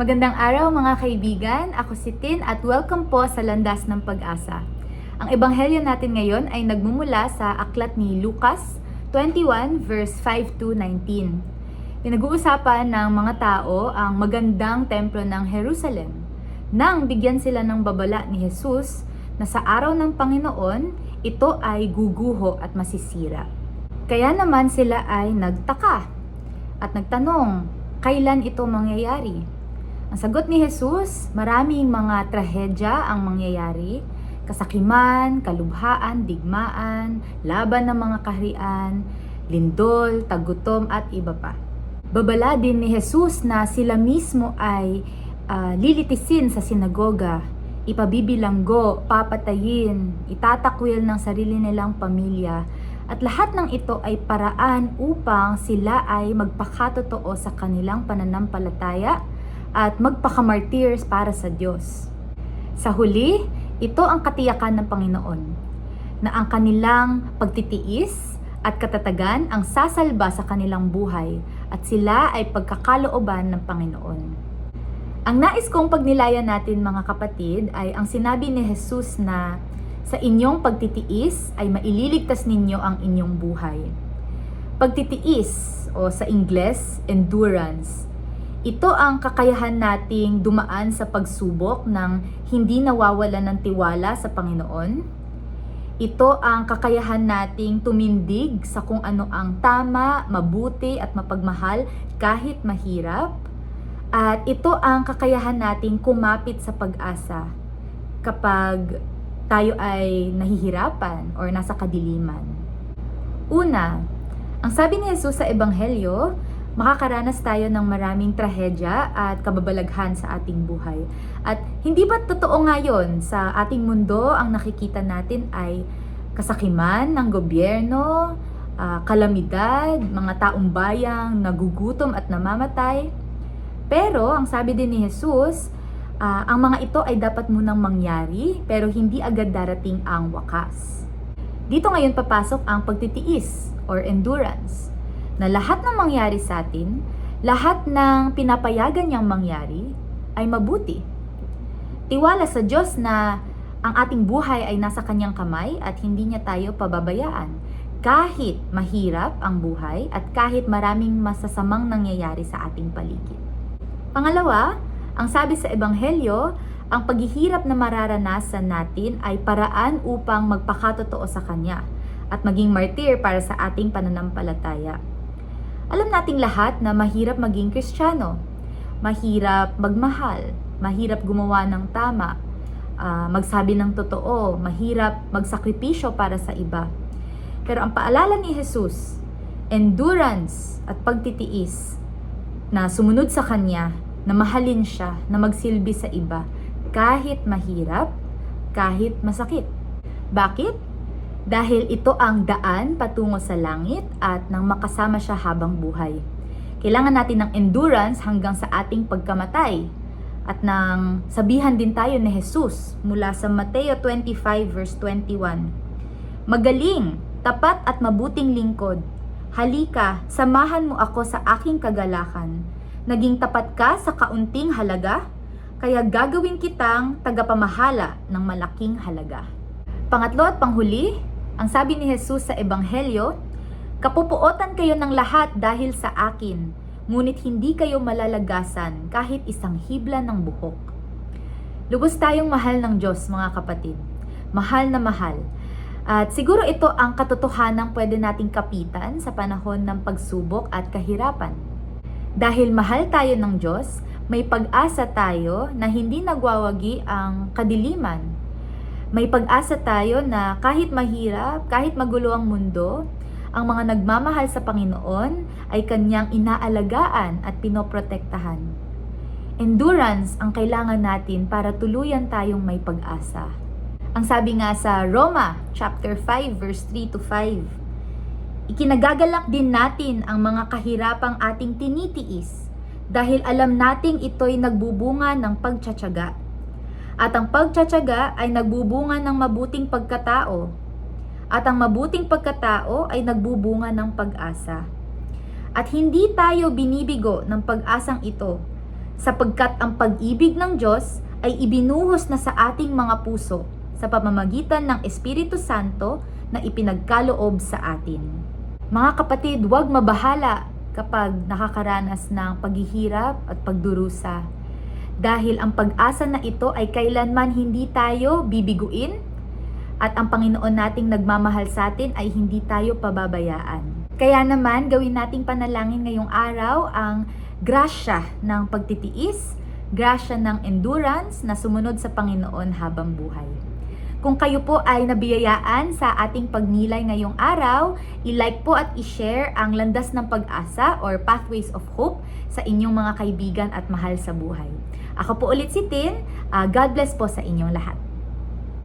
Magandang araw mga kaibigan, ako si Tin at welcome po sa Landas ng Pag-asa. Ang ebanghelyo natin ngayon ay nagmumula sa aklat ni Lucas 21 verse 5 to 19. Pinag-uusapan ng mga tao ang magandang templo ng Jerusalem nang bigyan sila ng babala ni Jesus na sa araw ng Panginoon, ito ay guguho at masisira. Kaya naman sila ay nagtaka at nagtanong, kailan ito mangyayari? Ang sagot ni Jesus, maraming mga trahedya ang mangyayari, kasakiman, kalubhaan, digmaan, laban ng mga kaharian, lindol, tagutom at iba pa. Babala din ni Jesus na sila mismo ay ah, lilitisin sa sinagoga, ipabibilanggo, papatayin, itatakwil ng sarili nilang pamilya, at lahat ng ito ay paraan upang sila ay magpakatotoo sa kanilang pananampalataya at magpakamartyrs para sa Diyos. Sa huli, ito ang katiyakan ng Panginoon na ang kanilang pagtitiis at katatagan ang sasalba sa kanilang buhay at sila ay pagkakalooban ng Panginoon. Ang nais kong pagnilayan natin mga kapatid ay ang sinabi ni Jesus na sa inyong pagtitiis ay maililigtas ninyo ang inyong buhay. Pagtitiis o sa Ingles, endurance. Ito ang kakayahan nating dumaan sa pagsubok ng hindi nawawala ng tiwala sa Panginoon. Ito ang kakayahan nating tumindig sa kung ano ang tama, mabuti at mapagmahal kahit mahirap. At ito ang kakayahan nating kumapit sa pag-asa kapag tayo ay nahihirapan or nasa kadiliman. Una, ang sabi ni Jesus sa Ebanghelyo, makakaranas tayo ng maraming trahedya at kababalaghan sa ating buhay. At hindi ba totoo ngayon sa ating mundo ang nakikita natin ay kasakiman ng gobyerno, ah, kalamidad, mga taong bayang nagugutom at namamatay? Pero ang sabi din ni Jesus, ah, ang mga ito ay dapat munang mangyari pero hindi agad darating ang wakas. Dito ngayon papasok ang pagtitiis or endurance na lahat ng mangyari sa atin, lahat ng pinapayagan niyang mangyari ay mabuti. Tiwala sa Diyos na ang ating buhay ay nasa kanyang kamay at hindi niya tayo pababayaan. Kahit mahirap ang buhay at kahit maraming masasamang nangyayari sa ating paligid. Pangalawa, ang sabi sa Ebanghelyo, ang paghihirap na mararanasan natin ay paraan upang magpakatotoo sa Kanya at maging martir para sa ating pananampalataya. Alam nating lahat na mahirap maging Kristiyano. Mahirap magmahal, mahirap gumawa ng tama, ah, magsabi ng totoo, mahirap magsakripisyo para sa iba. Pero ang paalala ni Jesus, endurance at pagtitiis na sumunod sa Kanya, na mahalin siya, na magsilbi sa iba, kahit mahirap, kahit masakit. Bakit? Dahil ito ang daan patungo sa langit at nang makasama siya habang buhay. Kailangan natin ng endurance hanggang sa ating pagkamatay. At nang sabihan din tayo ni Jesus mula sa Mateo 25 verse 21. Magaling, tapat at mabuting lingkod. Halika, samahan mo ako sa aking kagalakan. Naging tapat ka sa kaunting halaga, kaya gagawin kitang tagapamahala ng malaking halaga. Pangatlo at panghuli, ang sabi ni Jesus sa Ebanghelyo, Kapupuotan kayo ng lahat dahil sa akin, ngunit hindi kayo malalagasan kahit isang hibla ng buhok. Lubos tayong mahal ng Diyos, mga kapatid. Mahal na mahal. At siguro ito ang katotohanan pwede nating kapitan sa panahon ng pagsubok at kahirapan. Dahil mahal tayo ng Diyos, may pag-asa tayo na hindi nagwawagi ang kadiliman. May pag-asa tayo na kahit mahirap, kahit magulo ang mundo, ang mga nagmamahal sa Panginoon ay kanyang inaalagaan at pinoprotektahan. Endurance ang kailangan natin para tuluyan tayong may pag-asa. Ang sabi nga sa Roma chapter 5 verse 3 to 5, Ikinagagalak din natin ang mga kahirapang ating tinitiis dahil alam nating ito'y nagbubunga ng pagtsatsaga. At ang pagtsatsaga ay nagbubunga ng mabuting pagkatao. At ang mabuting pagkatao ay nagbubunga ng pag-asa. At hindi tayo binibigo ng pag-asang ito sapagkat ang pag-ibig ng Diyos ay ibinuhos na sa ating mga puso sa pamamagitan ng Espiritu Santo na ipinagkaloob sa atin. Mga kapatid, huwag mabahala kapag nakakaranas ng paghihirap at pagdurusa. Dahil ang pag-asa na ito ay kailanman hindi tayo bibiguin at ang Panginoon nating nagmamahal sa atin ay hindi tayo pababayaan. Kaya naman, gawin nating panalangin ngayong araw ang grasya ng pagtitiis, grasya ng endurance na sumunod sa Panginoon habang buhay. Kung kayo po ay nabiyayaan sa ating pagnilay ngayong araw, i-like po at i-share ang Landas ng Pag-asa or Pathways of Hope sa inyong mga kaibigan at mahal sa buhay. Ako po ulit si Tin. Ah, God bless po sa inyong lahat.